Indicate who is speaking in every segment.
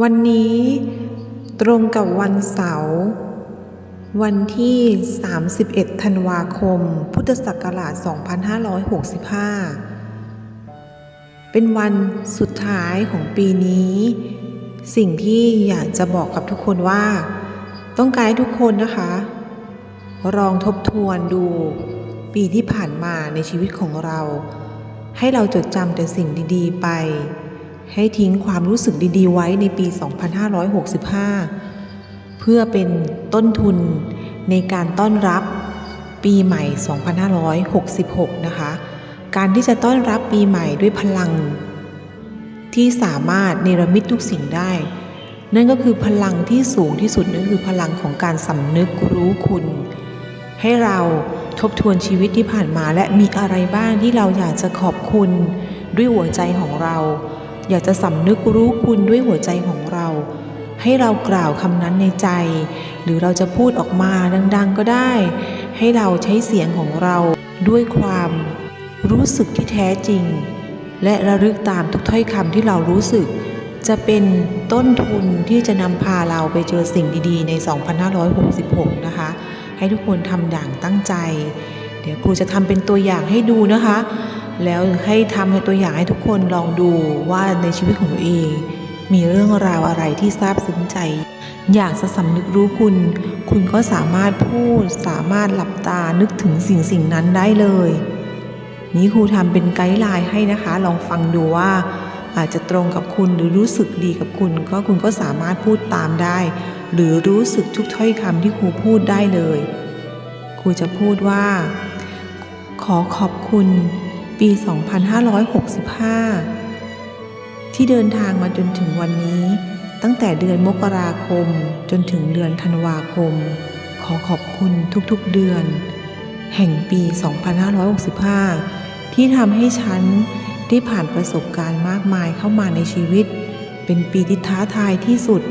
Speaker 1: วันนี้ตรงกับวันเสาร์วันที่ 31 ธันวาคม พุทธศักราช 2565 เป็นวันสุดท้ายของปีนี้ สิ่งที่อยากจะบอกกับทุกคนว่า ต้องการให้ทุกคนนะคะ ลองทบทวนดูปีที่ผ่านมาในชีวิตของเรา ให้เราจดจำแต่สิ่งดี ๆ ไป ให้ทิ้งความรู้สึกดีๆ ไว้ในปี 2565 เพื่อเป็นต้นทุนในการต้อนรับปีใหม่ 2566 นะคะ การที่จะต้อนรับปีใหม่ด้วยพลัง ที่สามารถเนรมิตทุกสิ่งได้ นั่นก็คือพลังที่สูงที่สุดนั่นคือพลังของการสำนึกรู้คุณ ให้เราทบทวนชีวิตที่ผ่านมาและมีอะไรบ้างที่เราอยากจะขอบคุณด้วยหัวใจของเรา อยากจะสำนึกรู้คุณด้วยหัวใจของเรา ให้เรากล่าวคำนั้นในใจ หรือเราจะพูดออกมาดังๆก็ได้ ให้เราใช้เสียงของเราด้วยความรู้สึกที่แท้จริง และระลึกตามทุกถ้อยคำที่เรารู้สึก จะเป็นต้นทุนที่จะนำพาเราไปเจอสิ่งดีๆ ใน 2566 นะคะ ให้ทุกคนทำอย่างตั้งใจ เดี๋ยวครูจะทำเป็นตัวอย่างให้ดูนะคะ แล้วให้ทำเป็นตัวอย่างให้ทุกคนลองดูว่าในชีวิตของตัวเอง มีเรื่องราวอะไรที่ซาบซึ้งใจ อยากจะสำนึกรู้คุณ คุณก็สามารถพูดสามารถหลับตานึกถึงสิ่งสิ่งนั้นได้เลย นี่ครูทำเป็นไกด์ไลน์ให้นะคะ ลองฟังดูว่า อาจจะตรงกับคุณหรือรู้สึกดีกับคุณ ก็คุณก็สามารถพูดตามได้ หรือรู้สึกทุกถ้อยคำที่ครูพูดได้เลยครูจะพูดว่า ขอขอบคุณ ปี 2565 ที่เดินทางมาจนถึงวันนี้ ตั้งแต่เดือนมกราคมจนถึงเดือนธันวาคม ขอขอบคุณทุกๆเดือน แห่งปี 2565 ที่ทำให้ฉันได้ผ่านประสบการณ์มากมายเข้ามาในชีวิต เป็นปีที่ท้าทายที่สุด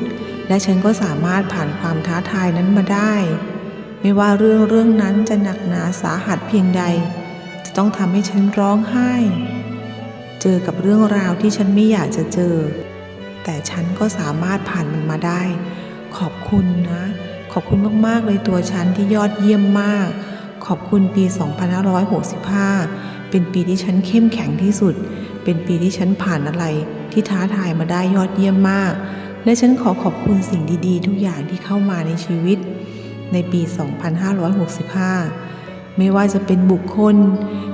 Speaker 1: และฉันก็สามารถผ่านความท้าทายนั้นมาได้ ไม่ว่าเรื่องเรื่องนั้นจะหนักหนาสาหัสเพียงใด จะต้องทำให้ฉันร้องไห้ เจอกับเรื่องราวที่ฉันไม่อยากจะเจอ แต่ฉันก็สามารถผ่านมันมาได้ ขอบคุณนะ ขอบคุณมากๆเลยตัวฉันที่ยอดเยี่ยมมาก ขอบคุณปี 2565 เป็นปีที่ฉันเข้มแข็งที่สุด เป็นปีที่ฉันผ่านอะไรที่ท้าทายมาได้ยอดเยี่ยมมาก และฉันขอขอบคุณสิ่งดีๆ ทุกอย่างที่เข้ามาในชีวิต ในปี 2565 ไม่ว่าจะเป็นบุคคล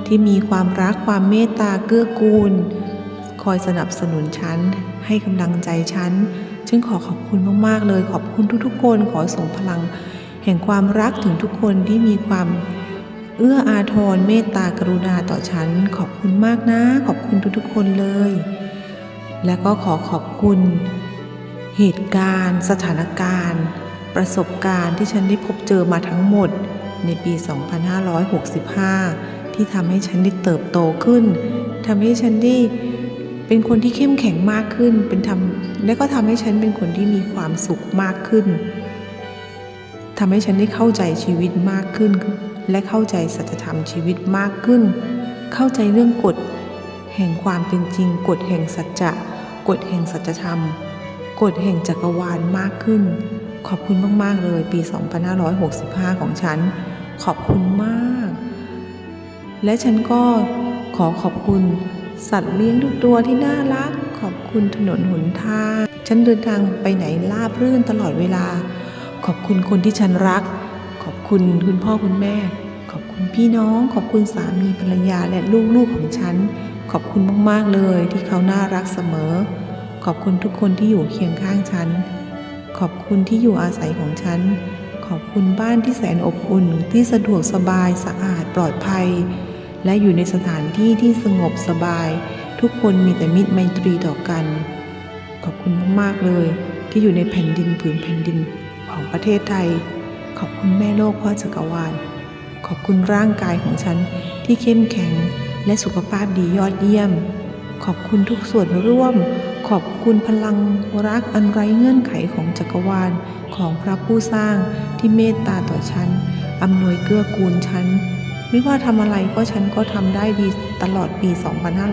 Speaker 1: ที่มีความรักความเมตตาเกื้อกูล คอยสนับสนุนฉัน ให้กำลังใจฉันฉันขอขอบคุณมากๆเลย ขอบคุณทุกๆ คนขอส่งพลัง แห่งความรักถึงทุกคนที่มีความเอื้ออาทรเมตตากรุณาต่อฉัน ขอบคุณมากนะ ขอบคุณทุกๆ คนเลย และก็ขอขอบคุณ เหตุการณ์ สถานการณ์ ประสบการณ์ที่ฉันได้พบเจอมาทั้งหมด ในปี 2565 ที่ทำให้ฉันได้เติบโตขึ้นทำให้ฉันได้เป็นคนที่เข้มแข็งมากขึ้น เป็นทำและก็ทำให้ฉันเป็นคนที่มีความสุขมากขึ้นทำให้ฉันได้เข้าใจชีวิตมากขึ้น และเข้าใจสัจธรรมชีวิตมากขึ้น เข้าใจเรื่องกฎ แห่งความเป็นจริง กฎแห่งสัจจะ กฎแห่งสัจธรรม กฎแห่งจักรวาลมากขึ้น ขอบคุณมาก ๆ เลยปี 2565 ของฉัน ขอบคุณมาก และฉันก็ขอขอบคุณสัตว์เลี้ยงทุกตัวที่น่ารัก ขอบคุณถนนหนทาง ฉันเดินทางไปไหนราบรื่นตลอดเวลา ขอบคุณคนที่ฉันรัก ขอบคุณคุณพ่อคุณแม่ ขอบคุณพี่น้อง ขอบคุณสามีภรรยาและลูกๆของฉัน ขอบคุณมาก ๆ เลยที่เขาน่ารักเสมอ ขอบคุณทุกคนที่อยู่เคียงข้างฉัน ขอบคุณที่อยู่อาศัยของฉัน ขอบคุณบ้านที่แสนอบอุ่นที่สะดวกสบายสะอาดปลอดภัย และอยู่ในสถานที่ที่สงบสบาย ทุกคนมีแต่มิตรไมตรีต่อกัน ขอบคุณมากๆเลย ที่อยู่ในแผ่นดินผืนแผ่นดินของประเทศไทย ขอบคุณแม่โลกพ่อจักรวาล ขอบคุณร่างกายของฉันที่เข้มแข็งและสุขภาพดียอดเยี่ยม ขอบคุณทุกส่วนร่วม ขอบคุณพลังรักอันไร้เงื่อนไขของจักรวาลของพระผู้สร้างที่เมตตาต่อฉันอำนวยเกื้อกูลฉัน ไม่ว่าทำอะไรก็ฉันก็ทำได้ดีตลอดปี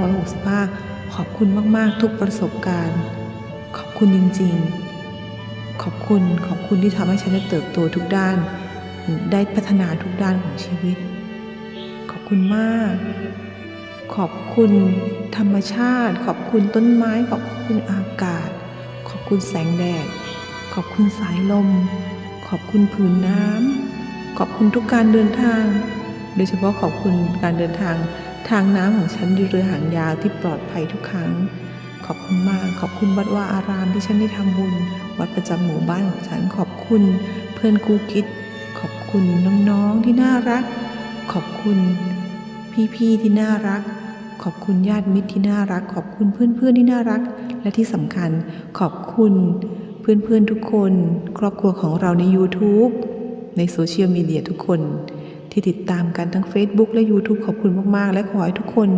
Speaker 1: 2565 ขอบคุณมาก ๆ ทุกประสบการณ์ ขอบคุณจริง ๆ ขอบคุณขอบคุณที่ทำให้ฉันได้เติบโตทุกด้าน ได้พัฒนาทุกด้านของชีวิต ขอบคุณมาก ขอบคุณธรรมชาติ ขอบคุณต้นไม้ขอบ คุณอากาศ ขอบคุณแสงแดด ขอบคุณสายลม ขอบคุณผืนน้ำ ขอบคุณทุกการเดินทาง โดยเฉพาะขอบคุณการเดินทางทางน้ำของฉันเรือหางยาวที่ปลอดภัยทุกครั้ง ขอบคุณมาก ขอบคุณวัดว่าอารามที่ฉันได้ทำบุญ วัดประจำหมู่บ้านของฉัน ขอบคุณเพื่อนกูคิด ขอบคุณน้องๆที่น่ารัก ขอบคุณพี่ๆที่น่ารัก ขอบคุณญาติมิตรที่น่ารัก ขอบคุณเพื่อนๆที่น่ารัก และที่สำคัญขอบคุณเพื่อนๆทุกคน ครอบครัวของเราใน YouTube ในโซเชียลมีเดียทุกคน ที่ติดตามกันทั้ง Facebook และ YouTube ขอบคุณมากๆ และขอให้ทุกคน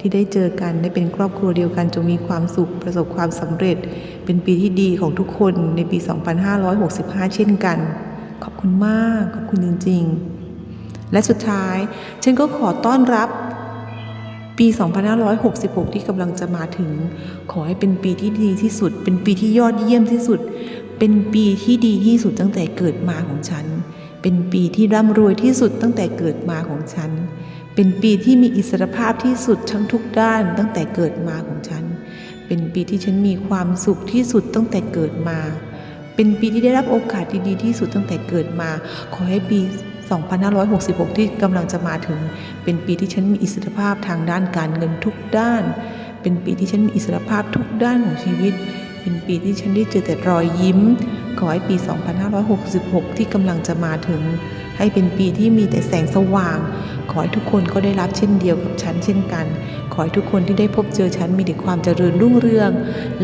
Speaker 1: ที่ได้เจอกันได้เป็นครอบครัวเดียวกันจงมีความสุขประสบความสำเร็จ เป็นปีที่ดีของทุกคนในปี 2565 เช่นกัน ขอบคุณมาก ขอบคุณจริง ๆ และสุดท้ายฉันก็ขอต้อนรับ ปี 2566 ที่กำลังจะมาถึง ขอให้เป็นปีที่ดีที่สุด เป็นปีที่ยอดเยี่ยมที่สุด เป็นปีที่ดีที่สุดตั้งแต่เกิดมาของฉัน เป็นปีที่ร่ำรวยที่สุดตั้งแต่เกิดมาของฉัน เป็นปีที่มีอิสรภาพที่สุดทั้งทุกด้านตั้งแต่เกิดมาของฉัน เป็นปีที่ฉันมีความสุขที่สุดตั้งแต่เกิดมา เป็นปีที่ได้รับโอกาสที่ดีที่สุดตั้งแต่เกิดมา ขอให้ปี 2566 ที่กำลังจะมาถึง เป็นปีที่ฉันมีอิสรภาพทางด้านการเงินทุกด้าน เป็นปีที่ฉันมีอิสรภาพทุกด้านของชีวิต เป็นปีที่ฉันได้เจอแต่รอยยิ้ม ขอให้ปี 2566 ที่กำลังจะมาถึง ให้เป็นปีที่มีแต่แสงสว่าง ขอให้ทุกคนก็ได้รับเช่นเดียวกับฉันเช่นกัน ขอให้ทุกคนที่ได้พบเจอฉันมีแต่ความเจริญรุ่งเรือง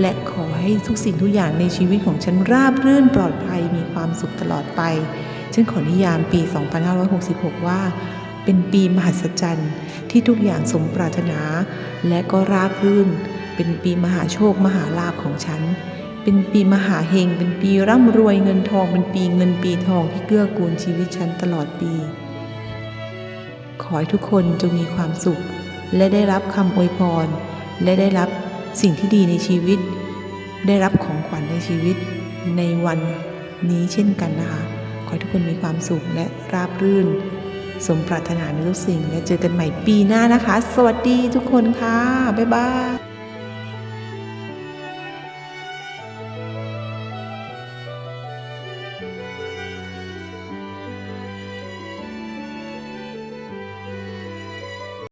Speaker 1: และขอให้ทุกสิ่งทุกอย่างในชีวิตของฉันราบรื่นปลอดภัยมีความสุขตลอดไป ฉันขอนิยามปี 2566 ว่า เป็นปีมหัศจรรย์ที่ทุกอย่างสมปรารถนา และก็ราบรื่น เป็นปีมหาโชคมหาลาภของฉัน เป็นปีมหาเฮง เป็นปีร่ำรวยเงินทอง เป็นปีเงินปีทองที่เกื้อกูลชีวิตฉันตลอดปี ขอให้ทุกคนจงมีความสุข และได้รับคำอวยพร และได้รับสิ่งที่ดีในชีวิต ได้รับของขวัญในชีวิตในวันนี้เช่นกันนะคะ ให้ทุกคนมีความสุขและราบรื่น สมปรารถนาในทุกสิ่งและเจอกันใหม่ปีหน้านะคะ สวัสดีทุกคนค่ะ บ๊ายบาย